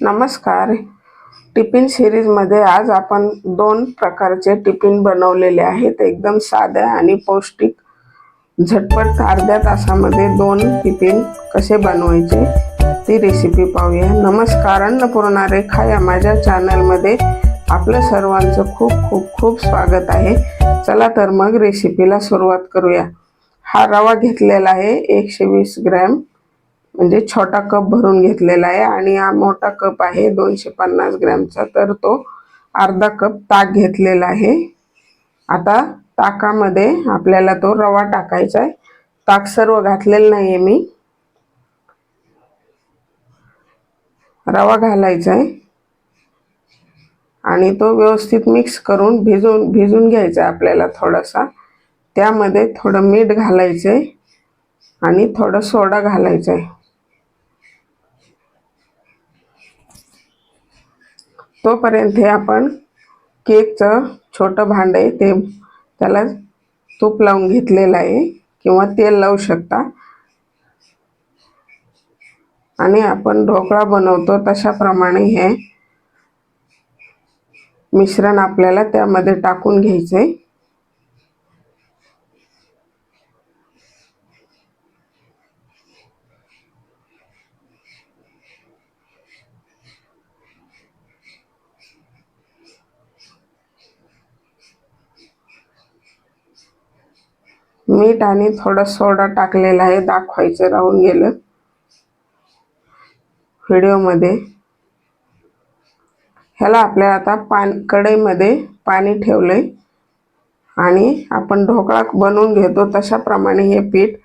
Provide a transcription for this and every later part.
नमस्कार. टिफिन सिरीजमध्ये आज आपण दोन प्रकारचे टिफिन बनवलेले आहेत. एकदम साध्या आणि पौष्टिक. झटपट अर्ध्या तासामध्ये दोन टिफिन कसे बनवायचे ती रेसिपी पाहूया. नमस्कार अन्नपूर्णा रेखा या माझ्या चॅनलमध्ये आपलं सर्वांचं खूप खूप खूप स्वागत आहे. चला तर मग रेसिपीला सुरुवात करूया. हा रवा घेतलेला आहे एकशे वीस ग्रॅम. म्हणजे छोटा कप भरून घेतलेला आहे आणि हा मोठा कप आहे दोनशे पन्नास ग्रॅमचा. तर तो अर्धा कप ताक घेतलेला आहे. आता ताकामध्ये आपल्याला तो रवा टाकायचा आहे. ताक सर्व घातलेलं नाही आहे मी. रवा घालायचा आहे. आणि तो व्यवस्थित मिक्स करून भिजून भिजून घ्यायचा आहे आपल्याला थोडासा. त्यामध्ये थोडं मीठ घालायचं आहे आणि थोडं सोडा घालायचं आहे तोपर्यंत हे आपण केकचं छोटं भांड आहे ते त्याला तूप लावून घेतलेलं आहे किंवा तेल लावू शकता. आणि आपण ढोकळा बनवतो तशाप्रमाणे हे मिश्रण आपल्याला त्यामध्ये टाकून घ्यायचं आहे मीठ आणि थोडा सोडा टाकलेला आहे दाखवायचं राहून गेलं. व्हिडिओमध्ये. ह्याला आपल्याला आता पान कढईमध्ये पाणी ठेवलंय. आणि आपण ढोकळा बनवून घेतो तशाप्रमाणे हे पीठ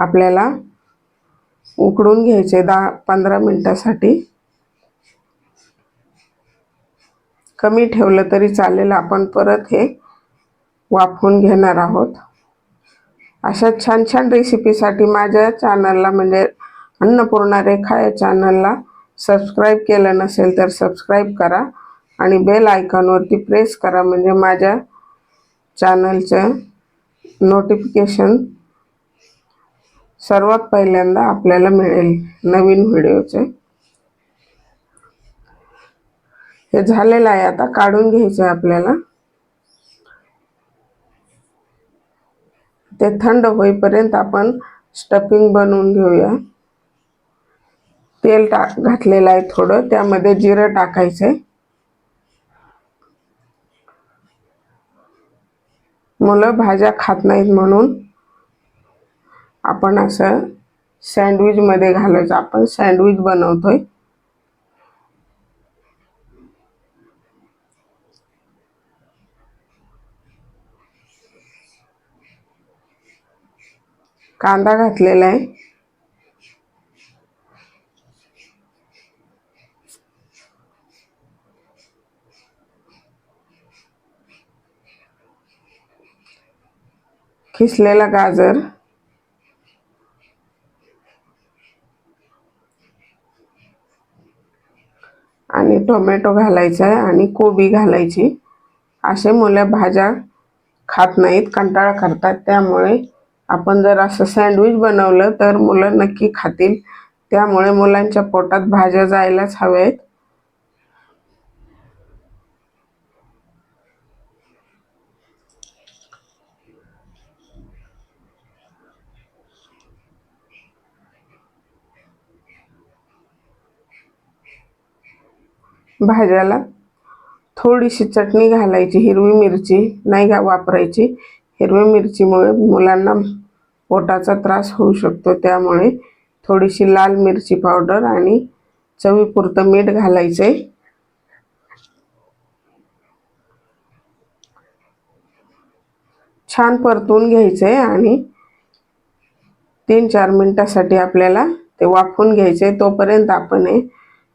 आपल्याला उकडून घ्यायचे दहा पंधरा मिनटासाठी. कमी ठेवलं तरी चालेल आपण परत हे वाफवून घेणार आहोत. अशा छान छान रेसिपीसाठी माझ्या चॅनलला म्हणजे अन्नपूर्णा रेखा या चॅनलला सबस्क्राईब केलं नसेल तर सबस्क्राईब करा आणि बेल आयकॉनवरती प्रेस करा म्हणजे माझ्या चॅनलचं नोटिफिकेशन सर्वात पहिल्यांदा आपल्याला मिळेल नवीन व्हिडिओचे हे झालेलं आहे आता काढून घ्यायचं आहे आपल्याला. ते थंड होईपर्यंत आपण स्टफिंग बनवून घेऊया. तेल टाक घातलेलं आहे थोडं त्यामध्ये जिरं टाकायचं आहे मुलं भाज्या खात नाहीत म्हणून आपण असं सँडविचमध्ये घालायचं. आपण सँडविच बनवतोय. कांदा घातलेला आहे. खिसलेला गाजर. आणि टोमॅटो घालायचा आहे आणि कोबी घालायची. असे मुलं भाज्या खात नाहीत कंटाळा करतात. त्यामुळे आपण जर असं सँडविच बनवलं तर मुलं नक्की खातील. त्यामुळे मुलांच्या पोटात भाज्या जायलाच हव्यात भाज्याला थोडीशी चटणी घालायची हिरवी मिरची नाही घा वापरायची. हिरवी मिरचीमुळे मुलांना पोटाचा त्रास होऊ शकतो. त्यामुळे थोडीशी लाल मिरची पावडर आणि चवीपुरतं मीठ घालायचं आहे छान परतून घ्यायचं आहे आणि तीन चार मिनटासाठी आपल्याला ते वाफून घ्यायचे तोपर्यंत आपण हे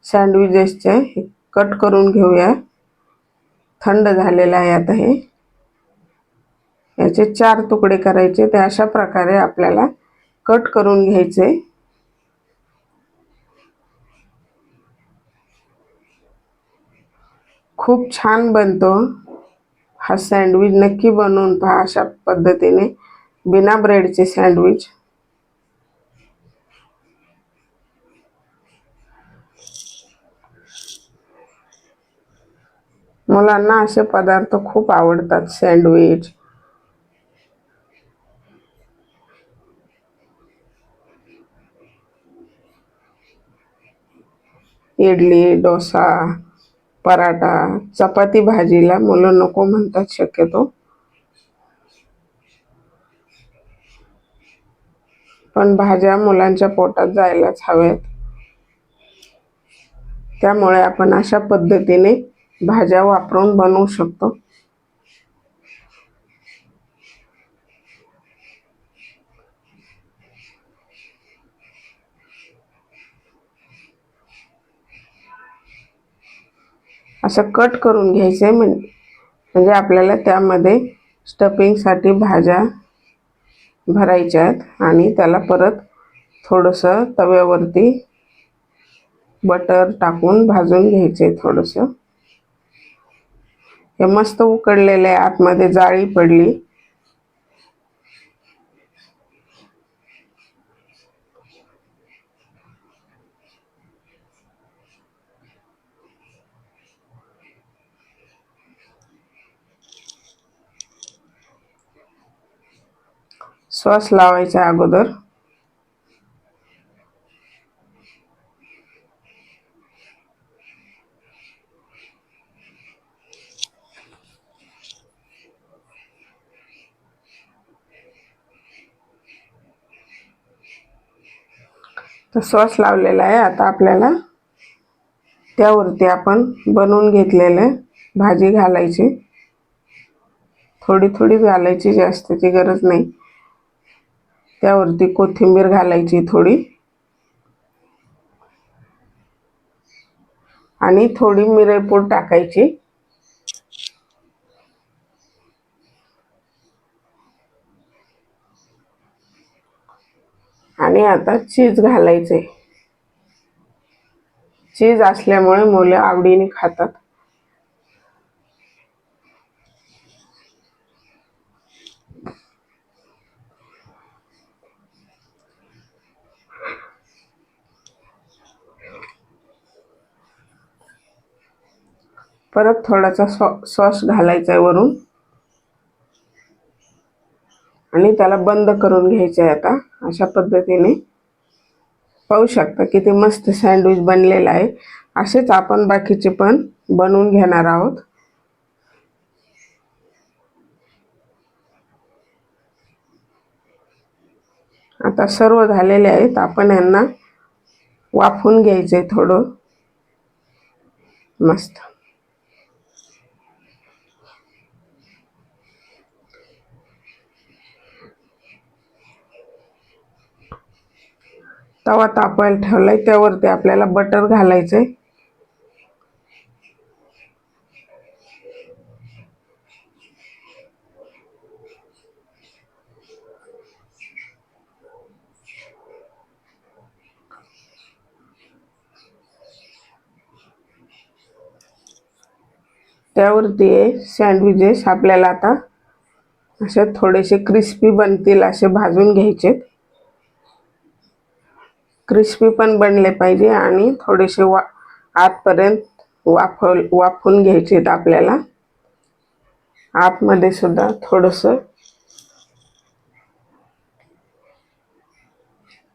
सँडविचेसचे कट करून घेऊया. थंड झालेलं आहे आता हे. याचे चार तुकडे करायचे. ते अशा प्रकारे आपल्याला कट करून घ्यायचे. खूप छान बनतो हा सँडविच. नक्की बनवून पहा अशा पद्धतीने बिना ब्रेडचे सँडविच. मुलांना असे पदार्थ खूप आवडतात सँडविच. इडली डोसा पराठा चपाती भाजीला मुलं नको म्हणतात शक्यतो. पण भाज्या मुलांच्या पोटात जायलाच हव्यात. त्यामुळे आपण अशा पद्धतीने भाज्या वापरून बनवू शकतो. असं कट करून घ्यायचं आहे म्हण म्हणजे आपल्याला त्यामध्ये स्टफिंगसाठी भाज्या भरायच्या आहेत आणि त्याला परत थोडंसं तव्यावरती बटर टाकून भाजून घ्यायचं आहे थोडंसं. हे मस्त उकडलेलं आहे आतमध्ये जाळी पडली. सॉस लावायच्या अगोदर. तर सॉस लावलेला आहे आता आपल्याला. त्यावरती आपण बनवून घेतलेले भाजी घालायची. थोडी थोडीच घालायची जास्तची गरज नाही. त्यावरती कोथिंबीर घालायची थोडी. आणि थोडी मिरेपूड टाकायची. आणि आता चीज घालायचे चीज असल्यामुळे मुलं आवडीने खातात. परत थोडासा सॉ सॉस घालायचा आहे वरून. आणि त्याला बंद करून घ्यायचं आहे आता अशा पद्धतीने. पाहू शकता किती मस्त सँडविच बनलेलं आहे. असेच आपण बाकीचे पण बनवून घेणार आहोत. आता सर्व झालेले आहेत. आपण यांना वाफून घ्यायचे थोडं. मस्त. तवा तापायला ठेवलाय. त्यावरती आपल्याला बटर घालायचंय. त्यावरती सँडविचेस आपल्याला आता असे थोडेसे क्रिस्पी बनतील असे भाजून घ्यायचे क्रिस्पी पण बनले पाहिजे आणि थोडेसे वा आतपर्यंत वाफल वाफून घ्यायचे आहेत आपल्याला. आतमध्ये सुद्धा थोडंसं.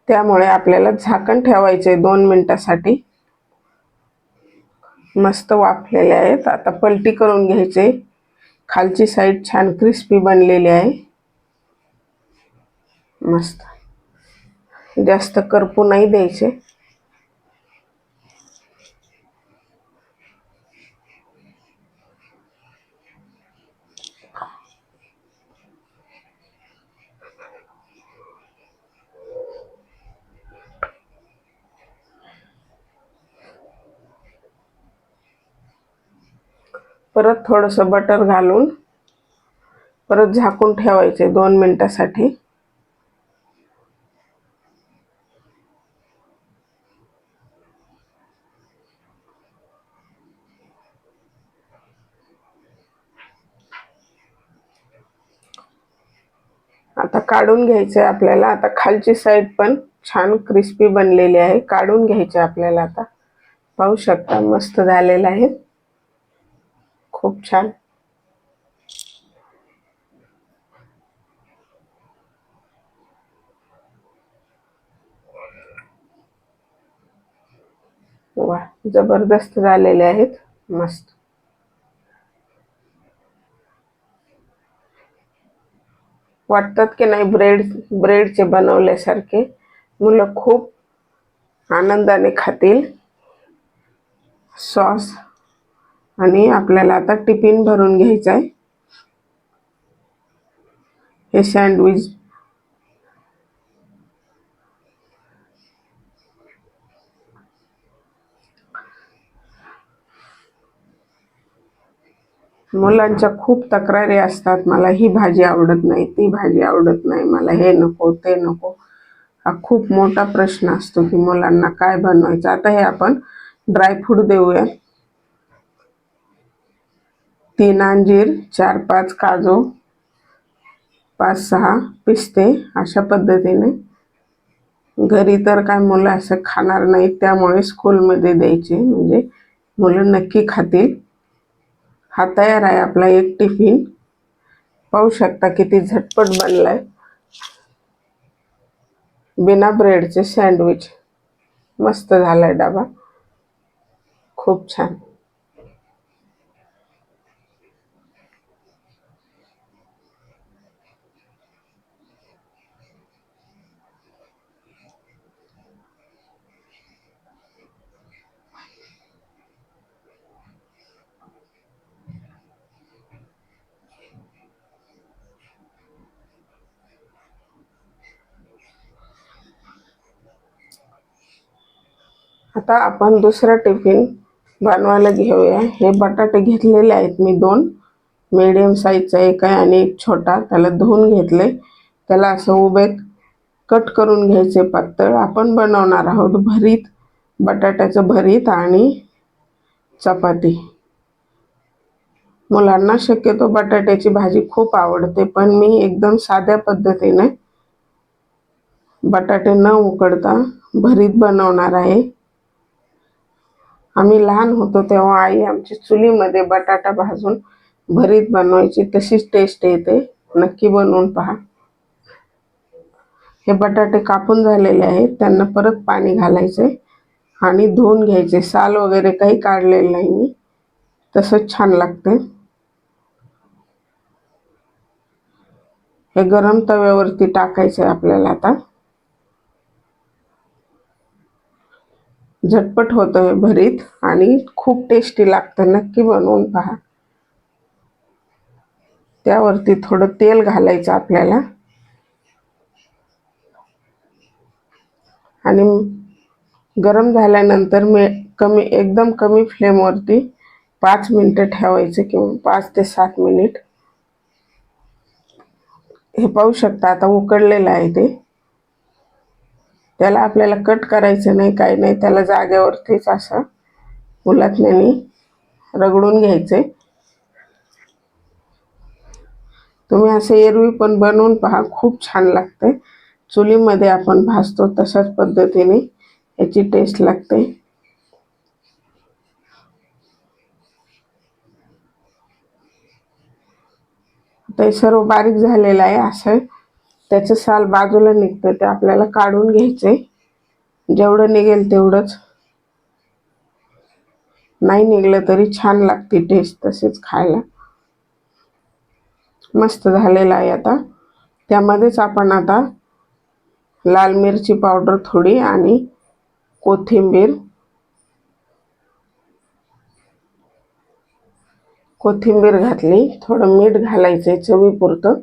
त्यामुळे आपल्याला झाकण ठेवायचे दोन मिनटासाठी. मस्त वाफलेले आहेत. आता पलटी करून घ्यायचे. खालची साईड छान क्रिस्पी बनलेली आहे. मस्त. जास्त करपू नाही द्यायचे. परत थोडंसं बटर घालून परत झाकून ठेवायचे दोन मिनटासाठी आता काढून घ्यायचं आहे आपल्याला. आता खालची साईड पण छान क्रिस्पी बनलेली आहे. काढून घ्यायचे आपल्याला आता. पाहू शकता मस्त झालेलं आहे. खूप छान. वा जबरदस्त झालेले आहेत. मस्त. वाटतात की नाही ब्रेड ब्रेडचे बनवल्यासारखे. मुलं खूप आनंदाने खातील. सॉस. आणि आपल्याला आता टिफिन भरून घ्यायचं आहे हे सँडविच मुलांच्या खूप तक्रारी असतात मला ही भाजी आवडत नाही ती भाजी आवडत नाही मला हे नको ते नको. हा खूप मोठा प्रश्न असतो की मुलांना काय बनवायचं. आता हे आपण ड्रायफ्रूट देऊया. तीन अंजीर चार पाच काजू पाच सहा पिस्ते अशा पद्धतीने. घरी तर काय मुलं असं खाणार नाहीत त्यामुळे स्कूलमध्ये द्यायचे. म्हणजे मुलं नक्की खातील. हा तयार आहे आपला एक टिफिन. पाहू शकता किती झटपट बनलाय. बिना ब्रेडचे सँडविच मस्त झालाय डबा. खूप छान. आता आपण दुसरा टिफिन बनवायला घेऊया. हे बटाटे घेतलेले आहेत मी दोन. मीडियम साईजचा एक आहे आणि एक छोटा. त्याला धुवून घेतले त्याला असं उभे कट करून घ्यायचे पातळ. आपण बनवणार आहोत भरीत बटाट्याचं भरीत आणि चपाती. मुलांना शक्यतो बटाट्याची भाजी खूप आवडते पण मी एकदम साध्या पद्धतीने बटाटे न उकडता भरीत बनवणार आहे. आम्ही लहान होतो तेव्हा आई आमची चुलीमध्ये बटाटा भाजून भरीत बनवायची. तशीच टेस्ट येते. नक्की बनवून पहा. हे बटाटे कापून झालेले आहेत. त्यांना परत पाणी घालायचे आणि धुवून घ्यायचे साल वगैरे काही काढलेलं नाही मी. तसंच छान लागते. हे गरम तव्यावरती टाकायचं आहे आपल्याला आता. झटपट होतं भरीत आणि खूप टेस्टी लागतं. नक्की बनवून पहा. त्यावरती थोडं तेल घालायचं आपल्याला. आणि गरम झाल्यानंतर मी कमी एकदम कमी फ्लेमवरती पाच मिनटं ठेवायचे किंवा पाच ते सात मिनिट. हे पाहू शकता आता उकडलेलं आहे ते. त्याला आपल्याला कट करायचं नाही काही नाही. त्याला जागेवरतीच असं उलटण्याने रगडून घ्यायचे तुम्ही असं एरवी पण बनवून पहा खूप छान लागते चुलीमध्ये आपण भाजतो तशाच पद्धतीने याची टेस्ट लागते. ते सर्व बारीक झालेलं आहे असं. त्याचं साल बाजूला निघतं ते आपल्याला काढून घ्यायचे जेवढं निघेल तेवढंच. नाही निघलं तरी छान लागते टेस्ट तसेच खायला. मस्त झालेला आहे आता. त्यामध्येच आपण आता लाल मिरची पावडर थोडी आणि कोथिंबीर. कोथिंबीर घातली थोडं मीठ घालायचं आहे चवीपुरतं.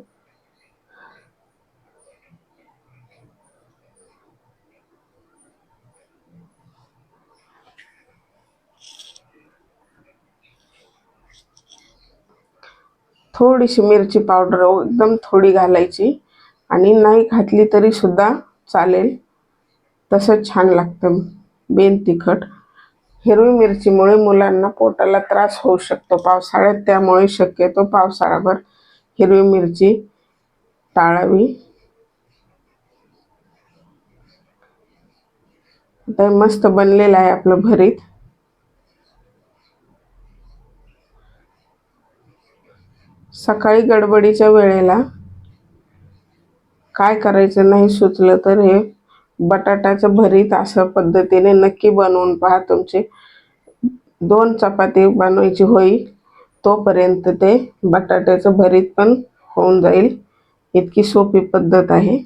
थोडीशी मिरची पावडर हो, एकदम थोडी घालायची. आणि नाही घातली तरी सुद्धा चालेल. तसं छान लागतं. बेन तिखट. हिरवी मिरचीमुळे मुलांना पोटाला त्रास होऊ शकतो. पावसाळ्यात त्यामुळे शक्यतो पावसाळ्याभर हिरवी मिरची टाळावी. आता मस्त बनलेलं आहे आपलं भरीत. सकाळी गडबडीच्या वेळेला काय करायचं नाही सुचलं तर हे बटाट्याचं भरीत असं पद्धतीने नक्की बनवून पहा. तुमचे दोन चपाती बनवायची होईल तोपर्यंत ते बटाट्याचं भरीत पण होऊन जाईल. इतकी सोपी पद्धत आहे.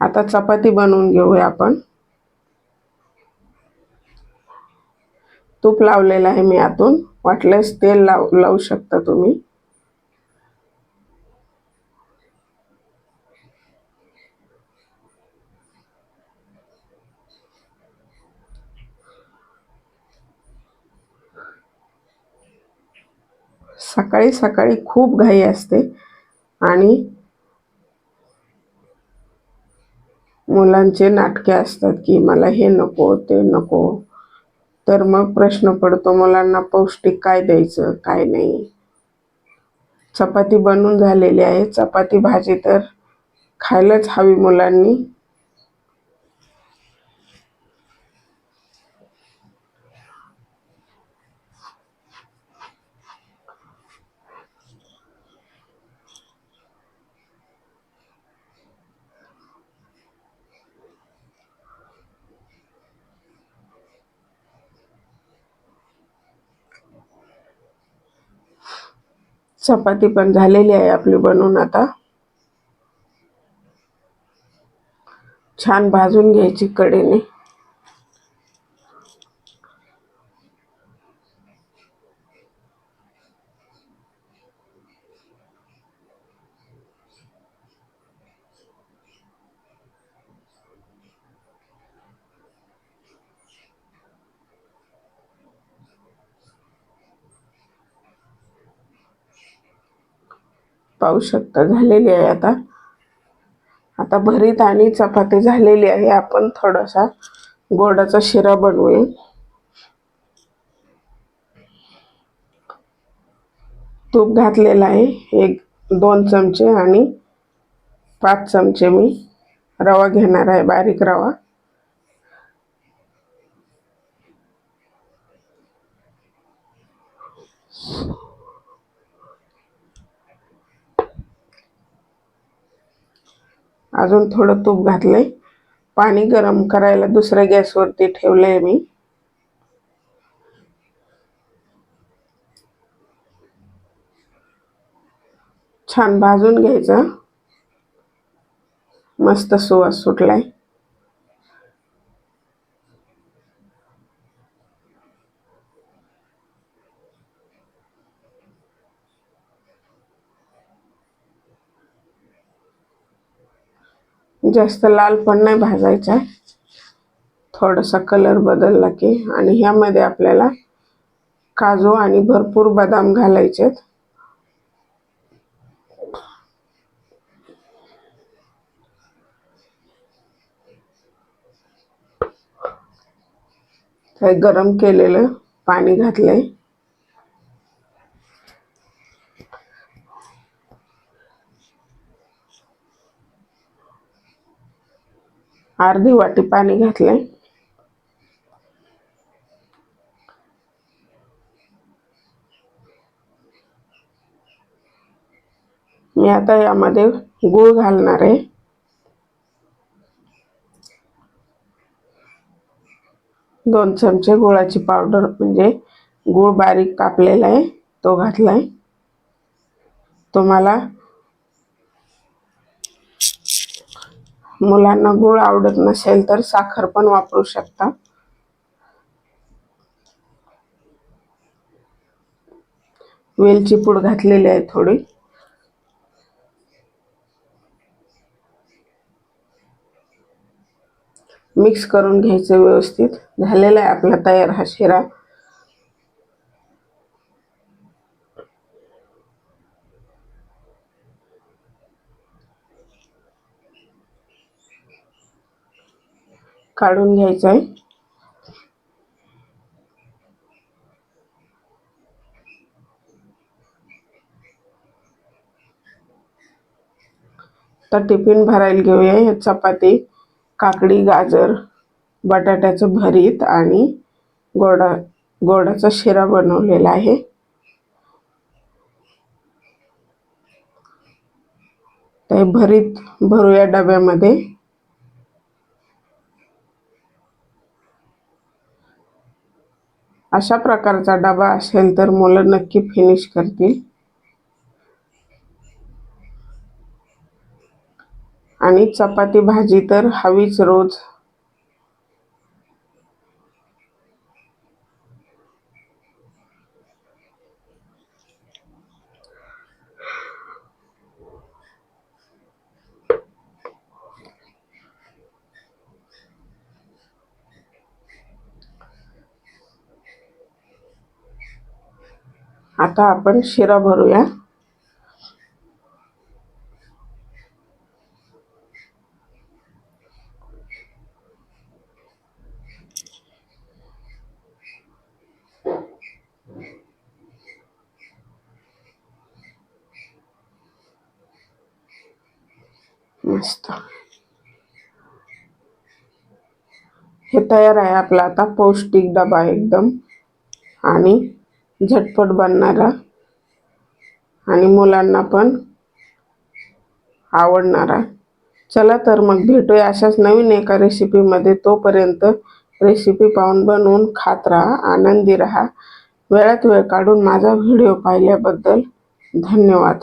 आता चपाती बनवून घेऊया आपण. तूप लावलेलं आहे मी आतून. वाटल्यास तेल लाव लावू शकता तुम्ही. सकाळी सकाळी खूप घाई असते. आणि मुलांचे नाटके असतात की मला हे नको ते नको. तर मग प्रश्न पडतो मुलांना पौष्टिक काय द्यायचं काय नाही. चपाती बनून झालेली आहे. चपाती भाजी तर खायलाच हवी मुलांनी. चपाती पण झालेली आहे आपली बनवून आता. छान भाजून घ्यायची कडेने पाहू शकता झालेली आहे आता. आता भरीत आणि चपाती झालेली आहे. आपण थोडासा गोडाचा शिरा बनवूया. तूप घातलेलं आहे. एक दोन चमचे आणि पाच चमचे मी रवा घेणार आहे. बारीक रवा. अजून थोडं तूप घातलंय. पाणी गरम करायला दुसऱ्या गॅसवरती ठेवलंय मी. छान भाजून घ्यायचं. मस्त सुवास सुटलाय. जास्त लाल पण नाही भाजायचा. थोडासा कलर बदलला की. आणि ह्यामध्ये आपल्याला काजू आणि भरपूर बदाम घालायचे हे गरम केलेलं पाणी घातलंय. अर्धी वाटी पाणी घातले मी आता यामध्ये गूळ घालणार आहे. दोन चमचे गुळाची पावडर म्हणजे गूळ बारीक कापलेला आहे तो घातला आहे तुम्हाला मुलांना गूळ आवडत नसेल तर साखर पण वापरू शकता. वेलची पूड घातलेली आहे थोडी. मिक्स करून घ्यायचं व्यवस्थित. झालेला आहे आपला तयार हा शिरा. काढून घ्यायचं आहे. तर टिफिन भरायला घेऊया. हे चपाती काकडी गाजर बटाट्याचं भरीत आणि गोडा गोडाचा शिरा बनवलेला आहे. ते भरीत भरूया डब्यामध्ये. अशा प्रकारचा डबा असेल तर मुलं नक्की फिनिश करतील. आणि चपाती भाजी तर हवीच रोज. आता आपण शिरा भरूया. मस्त. हे तयार आहे आपला आता पौष्टिक डबा एकदम. आणि झटपट बनणारा. आणि मुलांना पण आवडणारा. चला तर मग भेटूया अशाच नवीन एका रेसिपीमध्ये तोपर्यंत रेसिपी पाहून बनवून खात राहा आनंदी राहा. वेळात वेळ काढून माझा व्हिडिओ पाहिल्याबद्दल धन्यवाद.